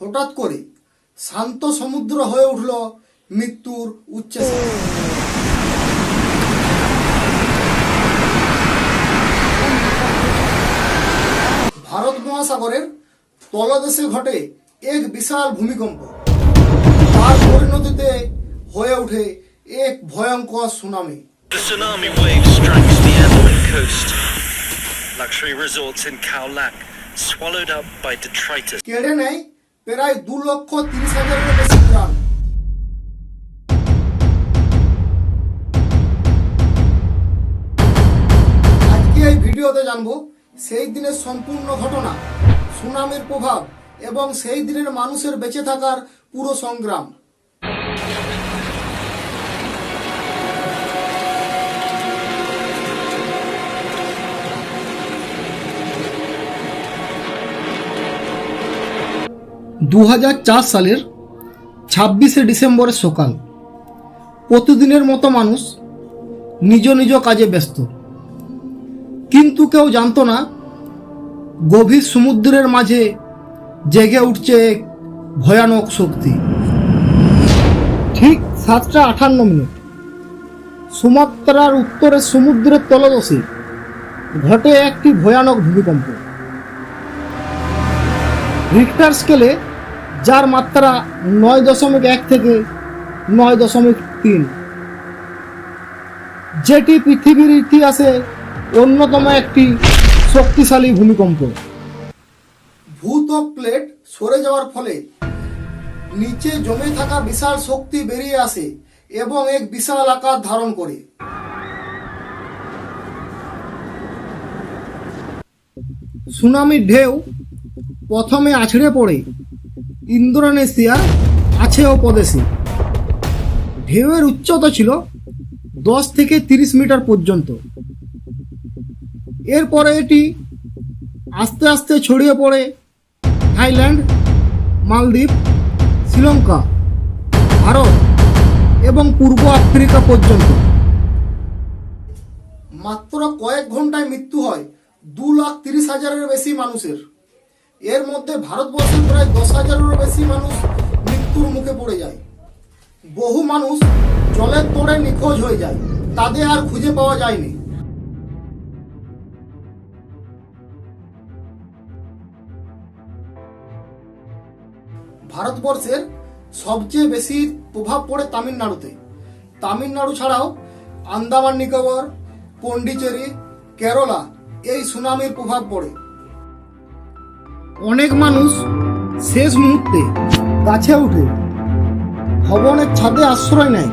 হঠাৎ করে শান্ত সমুদ্র হয়ে উঠল মৃত্যুর উচ্চে ভারত মহাসাগরের তলদেশে ঘটে এক বিশাল ভূমিকম্প তার পরিণতিতে হয়ে ওঠে এক ভয়ঙ্কর tsunami. Luxury resorts in Khao Lak swallowed up by detritus. কেড়ে নেয় প্রায় দু লক্ষ তিরিশ হাজারের বেশি প্রাণ আজকে এই ভিডিওতে জানব সেই দিনের সম্পূর্ণ ঘটনা, সুনামির প্রভাব এবং সেই দিনের মানুষের বেঁচে থাকার পুরো সংগ্রাম দু হাজার চার সালের ছাব্বিশে ডিসেম্বরের সকাল। প্রতিদিনের মতো মানুষ নিজ নিজ কাজে ব্যস্ত। কিন্তু কেউ জানতো না, গভীর সমুদ্রের মাঝে জেগে উঠছে এক ভয়ানক শক্তি। ঠিক সাতটা আটান্ন মিনিট। সুমাত্রার উত্তরে সমুদ্রের তলদশে ঘটে একটি ভয়ানক ভূমিকম্প। রিক্টার স্কেলে যার মাত্রা নয় দশমিক এক থেকে নয় দশমিক তিন। যেটি পৃথিবীর ইতিহাসে অন্যতম একটি শক্তিশালী ভূমিকম্প। ভূত্বক প্লেট সরে যাওয়ার ফলে নিচে জমে থাকা বিশাল শক্তি বেরিয়ে আসে এবং এক বিশাল আকার ধারণ করে। সুনামির ঢেউ প্রথমে আছড়ে পড়ে। ইন্দোনেশিয়া আছে ও প্রদেশে ঢেউয়ের উচ্চতা ছিল দশ থেকে তিরিশ মিটার পর্যন্ত। এরপরে এটি আস্তে আস্তে ছড়িয়ে পড়ে থাইল্যান্ড, মালদ্বীপ, শ্রীলঙ্কা, ভারত এবং পূর্ব আফ্রিকা পর্যন্ত। মাত্র কয়েক ঘন্টায় মৃত্যু হয় দু লাখ তিরিশ হাজারের বেশি মানুষের। এর মধ্যে ভারতবর্ষের প্রায় দশ হাজারেরও বেশি মানুষ মৃত্যুর মুখে পড়ে যায়। বহু মানুষ জলের তোড়ে নিখোঁজ হয়ে যায়। তাদের আর খুঁজে পাওয়া যায়নি। ভারতবর্ষের সবচেয়ে বেশি প্রভাব পড়ে তামিলনাড়ুতে। তামিলনাড়ু ছাড়াও আন্দামান নিকোবর, পন্ডিচেরি, কেরলা এই সুনামির প্রভাব পড়ে। অনেক মানুষ শেষ মুহূর্তে গাছে উঠে ভবনের ছাদে আশ্রয় নেয়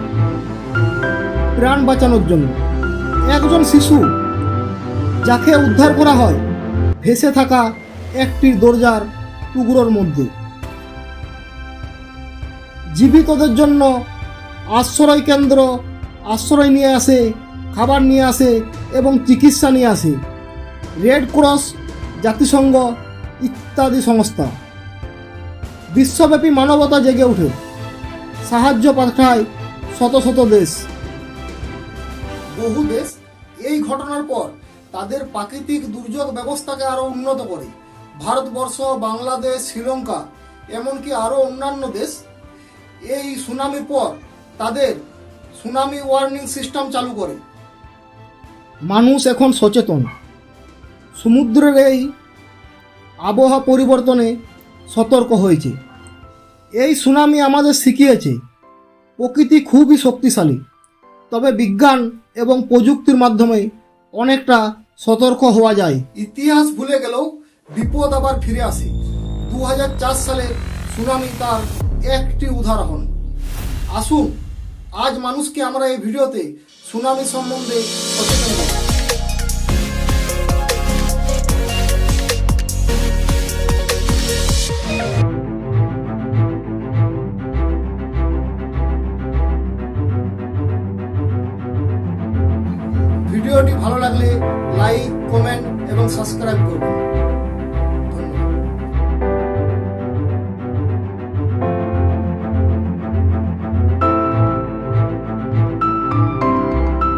প্রাণ বাঁচানোর জন্য। একজন শিশু যাকে উদ্ধার করা হয়, ভেসে থাকা একটি দরজার টুকরোর মধ্যে। জীবিতদের জন্য আশ্রয় কেন্দ্র, আশ্রয় নিয়ে আসে, খাবার নিয়ে আসে এবং চিকিৎসা নিয়ে আসে। রেড ক্রস জাতিসংঘ ইত্যাদি সংস্থা। বিশ্বব্যাপী মানবতা জেগে ওঠে। সাহায্য পাঠায় শত শত দেশ। বহু দেশ এই ঘটনার পর তাদের প্রাকৃতিক দুর্যোগ ব্যবস্থাকে আরও উন্নত করে। ভারতবর্ষ, বাংলাদেশ, শ্রীলঙ্কা, এমনকি আরও অন্যান্য দেশ। এই সুনামির পর তাদের সুনামি ওয়ার্নিং সিস্টেম চালু করে। মানুষ এখন সচেতন। সমুদ্রের এই আবহাওয়া পরিবর্তনে সতর্ক হয়েছে। এই সুনামি আমাদের শিখিয়েছে, প্রকৃতি খুবই শক্তিশালী, তবে বিজ্ঞান এবং প্রযুক্তির মাধ্যমে অনেকটা সতর্ক হওয়া যায়। ইতিহাস ভুলে গেলেও বিপদ আবার ফিরে আসে। দু হাজার চার সালে সুনামি তার একটি উদাহরণ। আসুন, আজ মানুষকে আমরা এই ভিডিওতে সুনামি সম্বন্ধে সচেতন ভিডিওটি লাইক কমেন্ট এবং সাবস্ক্রাইব করুন